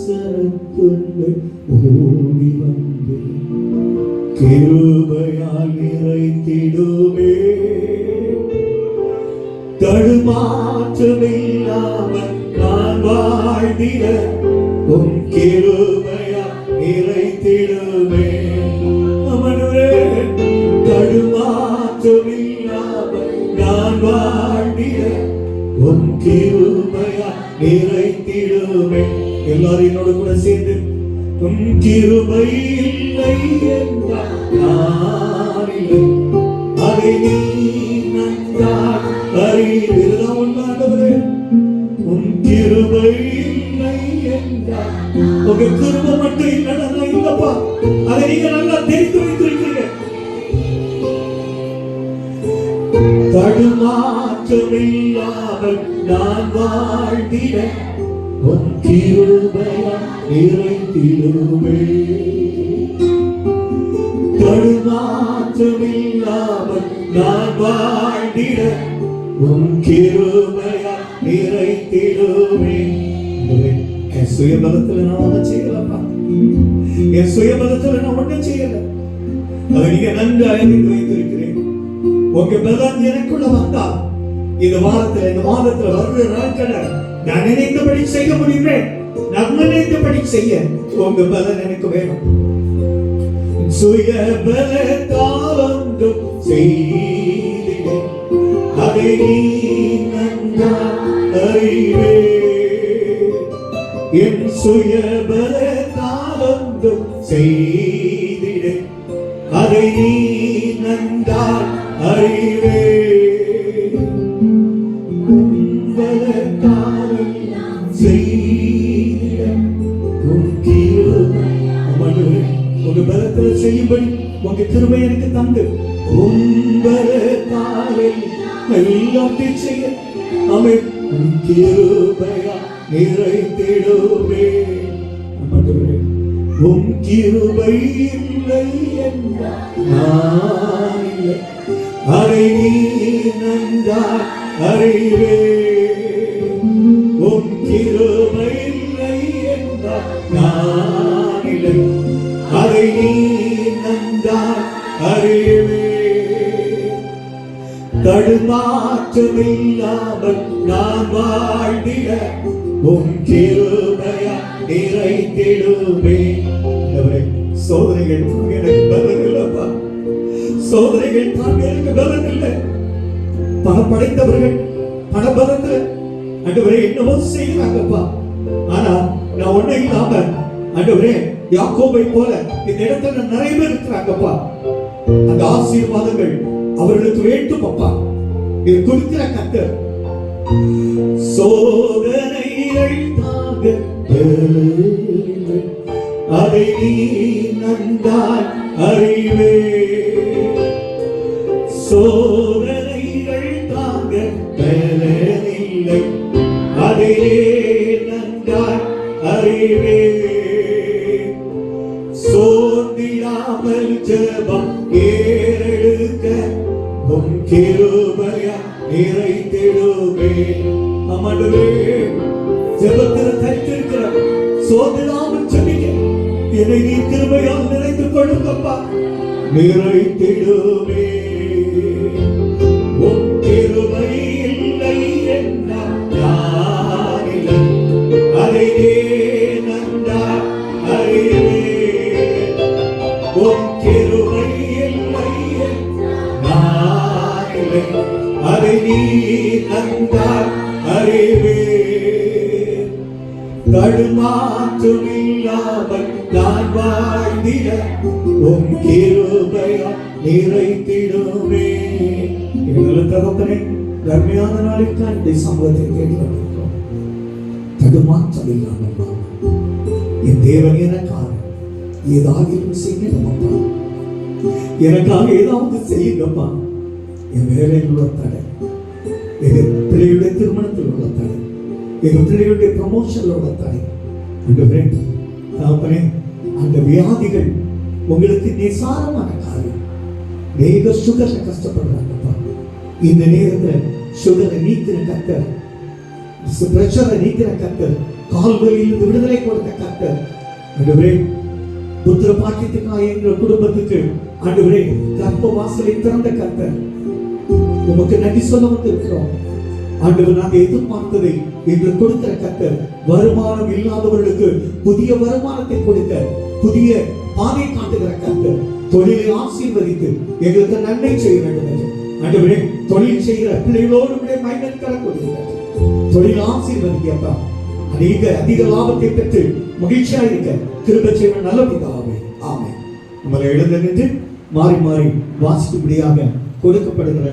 கிருபாசனத்துள்ளே ஓடி வந்தேன் கிருபையால் நிறைத்திடுமே தடுமாற்றமில்லாமல் நான் வாழ்ந்திட உன் கிருபையால் நிறைத்திடுமே நிறைத்திடுமே. எல்லாரும் என்னோட கூட சேர்ந்து உன் கிருபை இல்லை என்றால் அதை நீ நன்றாக அறிவீர்கள் உண்டாண்டவரே உன் கிருபை இல்லை என்றால் உங்க கிருபை மட்டும் இல்லைன்னா இல்லப்பா. அதை நீங்க நல்லா தெரிந்து வைத்திருக்கீங்க தடுமாற்றமில்லாமல் நான் வாழ்ந்திட உன் கிருபையா நிறைத்திடுவே தடுமாற்றமில்லாமல் நான் வாழ்ந்திட உன் கிருபையா நிறைத்திடுவே என் சுயபலத்துல நான் ஒன்றும் செய்யலப்பா. என் சுயபலத்துல நான் ஒன்றும் செய்யல. அதை நீங்க நன்கு அறிந்து வைத்திருக்கிறேன். உங்க பலன் எனக்குள்ள வந்தால் இந்த வாரத்துல இந்த மாதத்துல வருகிற நாட்களை நான் நினைத்தபடி செய்ய முடியுமே? நான் நினைத்தபடி செய்ய உங்க பலன் எனக்கு வேணும். சுய பலத்தாலொன்றும் செய்திட அதை நீ நன்றா அறிவே என் சுய பலத்தாலொன்றும் செய்திட அதை நீ நன்றால் அறிவே கிருபை எனக்கு தந்து. உங்களே செய்ய. அமை கிருபையா நிறைத்திடுவே ஆமாண்டவரே, கிருபை இல்லை என்றால் அதை நீ நன்றாய் அறிவே தடுமாற்றமில்லாமல் நான் வாழ்ந்திட உன் கிருபையா நிறைத்திடுவே சோதனைகள் எனக்கு பலன் இல்லப்பா. சோதனைகள் தாங்க எனக்கு பலன் இல்லை. பணம் படைத்தவர்கள் பண பலத்துல ஆண்டவரே என்னவோ செய்யறாங்கப்பா ஆனா நான் ஒண்ணு இல்லாம ஆண்டவரே யாக்கோபை போல இந்த இடத்துல நிறைய பேர் இருக்கிறாங்கப்பா. அந்த ஆசீர்வாதங்கள் அவர்களுக்கு வேண்டும் அப்பா. இது கொடுக்கிற கத்தர். சோதனைகள் தாங்க அதை நீ நன்றாய் அறிவே. சோதனைகள் தாங்க பலனில்லை அதை நன்றாய் அறிவே. சோர்ந்திடாமல் ஜபம் கிருபையா நிறைத்திடுவே அமடுவே ஜெபத்தில் தரித்திருக்கிற சோர்ந்திடாமல் ஜெபிக்க என்னை நீ கிருபையால் நிறைத்துக் கொள்ளுங்கப்பா. நிறைத்திடுவே உம் கிருபை இல்லை என்றால் நான் இல்லை. அதை நீ நன்றாய் அறிவே. உம் தடுமாற்றமில்லாமல் நான் வாழ்ந்திட உன் கிருபையா நிறைத்திடுமே எங்களை தகப்பனே கர்மையான நாளில் தான் இந்த சமூகத்தை தேடி வந்திருக்கிறோம் தடுமாற்றமில்லாமல் நான் என் தேவன் எனக்காக ஏதாகிலும் செய்யணுமப்பா? எனக்காக ஏதாவது செய்யுங்கப்பா. என் வேலையில் உள்ள தடை என் பிள்ளையுடைய திருமணத்தில் உள்ள தடை எங்க ப்ரமோஷன்ல வளர்த்தாரு தடை ஆண்டவரே தகப்பனே அந்த வியாதிகள் உங்களுக்கு நிசாரமான காரியம். வேக சுகர்ல கஷ்டப்படுறாங்கப்பா இந்த நேரத்தில் சுகரை நீக்கிற கத்தர் பிரச்சனை நீக்கிற கத்தர் கால்களிலிருந்து விடுதலை கொடுத்த கத்தர் ஆண்டவரே புத்திர பாக்கியத்துக்காக எங்கள் குடும்பத்துக்கு ஆண்டவரே கர்ப்ப வாசலை திறந்த கத்தர் உமக்கு நன்றி சொல்ல வந்திருக்கிறோம். ஆண்டவர் நாங்கள் எதிர்பார்த்ததை என்று கொடுக்கிற கத்தர் வருமானம் இல்லாதவர்களுக்கு புதிய வருமானத்தை கொடுக்க புதிய பாதை காட்டுகிற கத்தர் தொழிலை ஆசீர்வதித்து எங்களுக்கு நன்மை செய்ய வேண்டும் என்று. ஆண்டவரே தொழில் செய்கிற பிள்ளைகளோடு கூட மைனற்கர கொடுக்கிறார் தொழில் ஆசீர்வதிக்கப்பா அதிக அதிக லாபத்தை பெற்று மகிழ்ச்சியா இருக்க திரும்ப செய்வ நல்ல பிதாவே. ஆமை நம்மளை எழுந்து நின்று மாறி மாறி வாசிக்கும்படியாக கொடுக்கப்படுகிற